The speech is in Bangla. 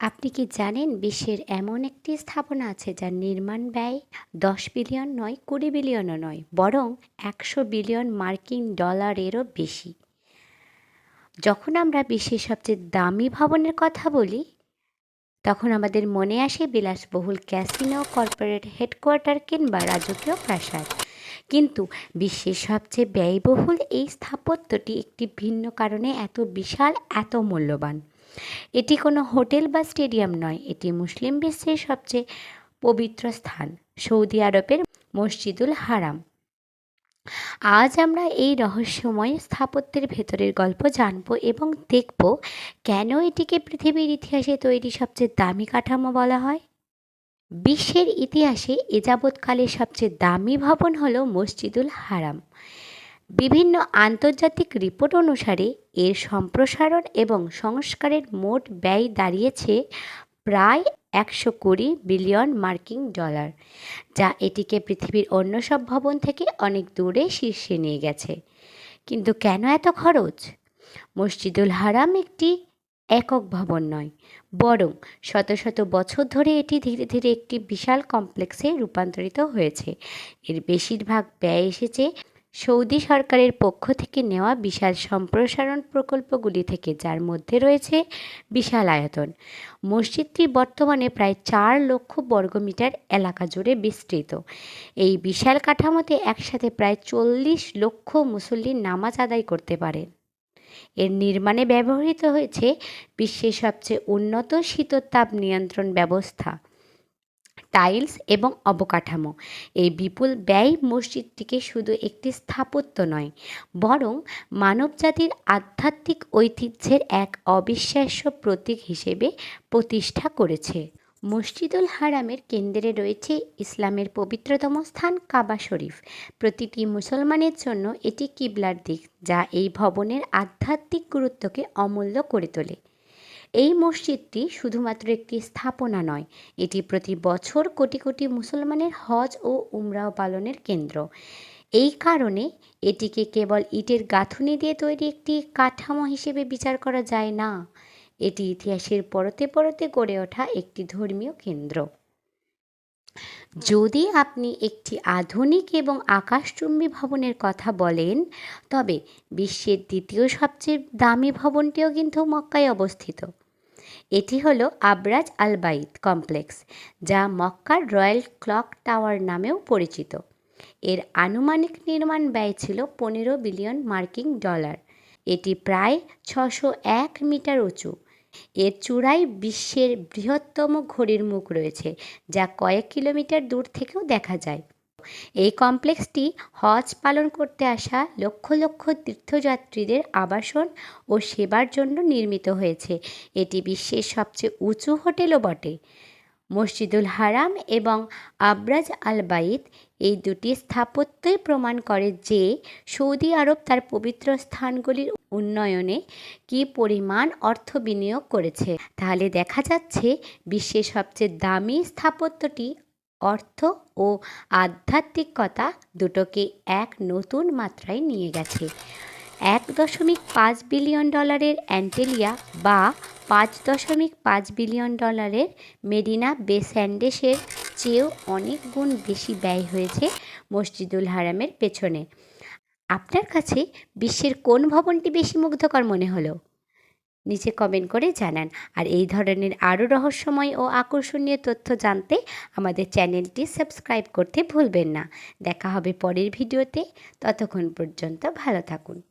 আপনি কি জানেন বিশ্বের এমন একটি স্থাপনা আছে যার নির্মাণ ব্যয় দশ বিলিয়ন নয়, কুড়ি বিলিয়নও নয়, বরং একশো বিলিয়ন মার্কিন ডলারেরও বেশি? যখন আমরা বিশ্বের সবচেয়ে দামি ভবনের কথা বলি, তখন আমাদের মনে আসে বিলাসবহুল ক্যাসিনো, কর্পোরেট হেডকোয়ার্টার কিংবা রাজকীয় প্রাসাদ। কিন্তু বিশ্বের সবচেয়ে ব্যয়বহুল এই স্থাপত্যটি একটি ভিন্ন কারণে এত বিশাল, এত মূল্যবান। এটি কোনো হোটেল বা স্টেডিয়াম নয়, এটি মুসলিম বিশ্বের সবচেয়ে পবিত্র স্থান, সৌদি আরবের মসজিদুল হারাম। আজ আমরা এই রহস্যময় স্থাপত্যের ভেতরের গল্প জানব এবং দেখব কেন এটিকে পৃথিবীর ইতিহাসে তৈরি সবচেয়ে দামি কাঠামো বলা হয়। বিশ্বের ইতিহাসে এ যাবৎকালের সবচেয়ে দামি ভবন হল মসজিদুল হারাম। বিভিন্ন আন্তর্জাতিক রিপোর্ট অনুসারে এর সম্প্রসারণ এবং সংস্কারের মোট ব্যয় দাঁড়িয়েছে প্রায় একশো কুড়ি বিলিয়ন মার্কিন ডলার, যা এটিকে পৃথিবীর অন্য সব ভবন থেকে অনেক দূরে শীর্ষে নিয়ে গেছে। কিন্তু কেন এত খরচ? মসজিদুল হারাম একটি একক ভবন নয়, বরং শত শত বছর ধরে এটি ধীরে ধীরে একটি বিশাল কমপ্লেক্সে রূপান্তরিত হয়েছে। এর বেশিরভাগ ব্যয় এসেছে সৌদি সরকারের পক্ষ থেকে নেওয়া বিশাল সম্প্রসারণ প্রকল্পগুলি থেকে, যার মধ্যে রয়েছে বিশাল আয়তন। মসজিদটি বর্তমানে প্রায় চার লক্ষ বর্গমিটার এলাকা জুড়ে বিস্তৃত। এই বিশাল কাঠামোতে একসাথে প্রায় চল্লিশ লক্ষ মুসল্লি নামাজ আদায় করতে পারেন। এর নির্মাণে ব্যবহৃত হয়েছে বিশ্বের সবচেয়ে উন্নত শীততাপ নিয়ন্ত্রণ ব্যবস্থা। টাইলস এবং অবকাঠামো। এই বিপুল ব্যয় মসজিদটিকে শুধু একটি স্থাপত্য নয়, বরং মানবজাতির আধ্যাত্মিক ঐতিহ্যের এক অবিশ্বাস্য প্রতীক হিসেবে প্রতিষ্ঠা করেছে। মসজিদুল হারামের কেন্দ্রে রয়েছে ইসলামের পবিত্রতম স্থান কাবা শরীফ। প্রতিটি মুসলমানের জন্য এটি কিবলার দিক, যা এই ভবনের আধ্যাত্মিক গুরুত্বকে অমূল্য করে তোলে। এই মসজিদটি শুধুমাত্র একটি স্থাপনা নয়, এটি প্রতি বছর কোটি কোটি মুসলমানের হজ ও উমরাও পালনের কেন্দ্র। এই কারণে এটিকে কেবল ইটের গাঁথুনি দিয়ে তৈরি একটি কাঠামো হিসেবে বিচার করা যায় না। এটি ইতিহাসের পরতে পরতে গড়ে ওঠা একটি ধর্মীয় কেন্দ্র। যদি আপনি একটি আধুনিক এবং আকাশচুম্বী ভবনের কথা বলেন, তবে বিশ্বের দ্বিতীয় সবচেয়ে দামি ভবনটিও কিন্তু মক্কায় অবস্থিত। এটি হলো আবরাজ আল বাইত কমপ্লেক্স, যা মক্কার রয়্যাল ক্লক টাওয়ার নামেও পরিচিত। এর আনুমানিক নির্মাণ ব্যয় ছিল পনেরো বিলিয়ন মার্কিন ডলার। এটি প্রায় ছশো এক মিটার উঁচু। এর চূড়ায় বিশ্বের বৃহত্তম ঘড়ির মুখ রয়েছে, যা কয়েক কিলোমিটার দূর থেকেও দেখা যায়। এই কমপ্লেক্সটি হজ পালন করতে আসা লক্ষ লক্ষ তীর্থযাত্রীদের আবাসন ও সেবার জন্য নির্মিত হয়েছে। এটি বিশ্বের সবচেয়ে উঁচু হোটেলও বটে। মসজিদুল হারাম এবং আবরাজ আল বাইত এই দুটি স্থাপত্যই প্রমাণ করে যে সৌদি আরব তার পবিত্র স্থানগুলির উন্নয়নে কী পরিমাণ অর্থ বিনিয়োগ করেছে। তাহলে দেখা যাচ্ছে বিশ্বের সবচেয়ে দামি স্থাপত্যটি অর্থ ও আধ্যাত্মিকতা দুটোকে এক নতুন মাত্রায় নিয়ে গেছে। এক দশমিক পাঁচ বিলিয়ন ডলারের অ্যান্টেলিয়া বা পাঁচ দশমিক পাঁচ বিলিয়ন ডলারের মেডিনা বে স্যান্ডেসের চেয়েও অনেক গুণ বেশি ব্যয় হয়েছে মসজিদুল হারামের পেছনে। আপনার কাছে বিশ্বের কোন ভবনটি বেশি মুগ্ধকর মনে হলো? নিচে কমেন্ট করে জানান। আর এই ধরনের আরও রহস্যময় ও আকর্ষণীয় তথ্য জানতে আমাদের চ্যানেলটি সাবস্ক্রাইব করতে ভুলবেন না। দেখা হবে পরের ভিডিওতে। ততক্ষণ পর্যন্ত ভালো থাকুন।